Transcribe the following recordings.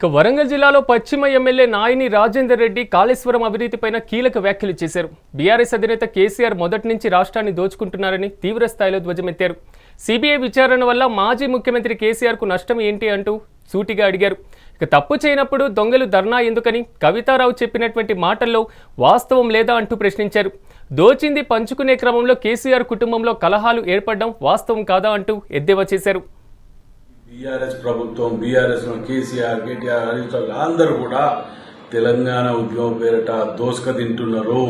ఇక వరంగల్ జిల్లాలో పశ్చిమ ఎమ్మెల్యే నాయిని రాజేందర్ రెడ్డి కాళేశ్వరం అవినీతిపైన కీలక వ్యాఖ్యలు చేశారు. బీఆర్ఎస్ అధినేత కేసీఆర్ మొదటి నుంచి రాష్ట్రాన్ని దోచుకుంటున్నారని తీవ్ర స్థాయిలో ధ్వజమెత్తారు. సిబిఐ విచారణ వల్ల మాజీ ముఖ్యమంత్రి కేసీఆర్కు నష్టం ఏంటి అంటూ సూటిగా అడిగారు. ఇక తప్పు చేయనప్పుడు దొంగలు ధర్నా ఎందుకని కవితారావు చెప్పినటువంటి మాటల్లో వాస్తవం లేదా అంటూ ప్రశ్నించారు. దోచింది పంచుకునే క్రమంలో కేసీఆర్ కుటుంబంలో కలహాలు ఏర్పడడం వాస్తవం కాదా అంటూ ఎద్దేవా చేశారు. బీఆర్ఎస్ ప్రభుత్వం బీఆర్ఎస్ కేసీఆర్ కేటీఆర్ హరీష్ అందరూ కూడా తెలంగాణ ఉద్యమం పేరిట దోసక తింటున్నారు.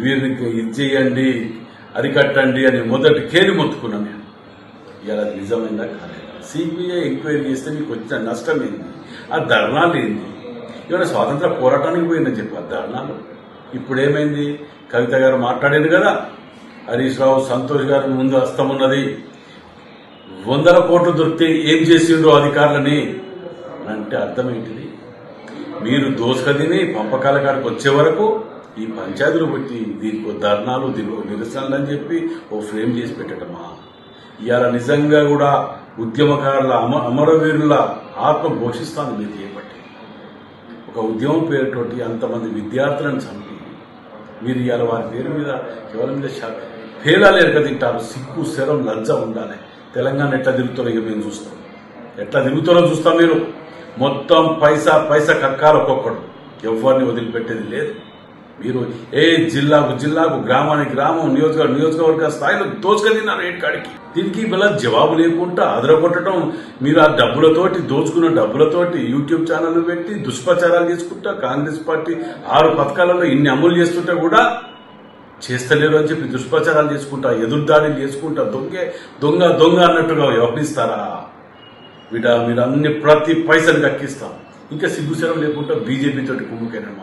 వీరికి ఇది చేయండి అరికట్టండి అని మొదటి కేలి మొత్తుకున్నాను నేను ఇలా అది నిజమైందా కాలేదు సిబిఐ ఎంక్వైరీ చేస్తే మీకు వచ్చిన నష్టం ఏంది? ఆ ధర్నాలు ఏంది? ఇవాళ స్వాతంత్ర పోరాటానికి పోయిందని చెప్పి ఆ ధర్నాలు. ఇప్పుడు ఏమైంది కవిత గారు మాట్లాడారు కదా హరీష్ రావు సంతోష్ గారి ముందు హస్తం ఉన్నది. వందల కోట్లు దొరికితే ఏం చేసిండ్రో అధికారులని అంటే అర్థం ఏంటిది మీరు దోసుకదిని పంపకాల కాడికి వచ్చే వరకు ఈ పంచాయతీలు పెట్టి దీనికి ధర్నాలు దీనికి నిరసనలు అని చెప్పి ఓ ఫ్రేమ్ చేసి పెట్టడమా ఇవాళ నిజంగా కూడా ఉద్యమకారుల అమ అమరవీరుల ఆత్మ ఘోషిస్తాను మీరు చేపట్టి. ఒక ఉద్యమం పేరుతోటి అంతమంది విద్యార్థులను చంపి. మీరు ఇవాళ వారి పేరు మీద కేవలం మీద పేలాలు ఎరక తింటారు సిగ్గు శరం లజ్జ ఉండాలి. తెలంగాణ ఎట్లా తిరుగుతారో ఇక మేము చూస్తాం. ఎట్లా తిరుగుతారో చూస్తాం మీరు. మొత్తం పైసా పైసా కక్కాలు ఒక్కొక్కడు. ఎవరిని వదిలిపెట్టేది లేదు. మీరు ఏ జిల్లాకు జిల్లాకు గ్రామానికి గ్రామం నియోజకవర్గ నియోజకవర్గ స్థాయిలో దోచుకొని తిన్నారు ఏడు కాడికి దీనికి ఇలా జవాబు లేకుండా అదరగొట్టడం మీరు ఆ డబ్బులతోటి దోచుకున్న డబ్బులతోటి యూట్యూబ్ ఛానల్ పెట్టి దుష్ప్రచారాలు చేసుకుంటా కాంగ్రెస్ పార్టీ ఆరు పథకాలలో ఇన్ని అమలు చేస్తుంటే కూడా చేస్తలేరు అని చెప్పి దుష్ప్రచారాలు చేసుకుంటా ఎదురుదాడులు చేసుకుంటా దొంగే దొంగ దొంగ అన్నట్టుగా వ్యవహరిస్తారా వీట మీరు అన్ని ప్రతి పైసలు కక్కిస్తాం ఇంకా సిగ్గుశరం లేకుండా బీజేపీ తోటి కుమ్ముకేనమాట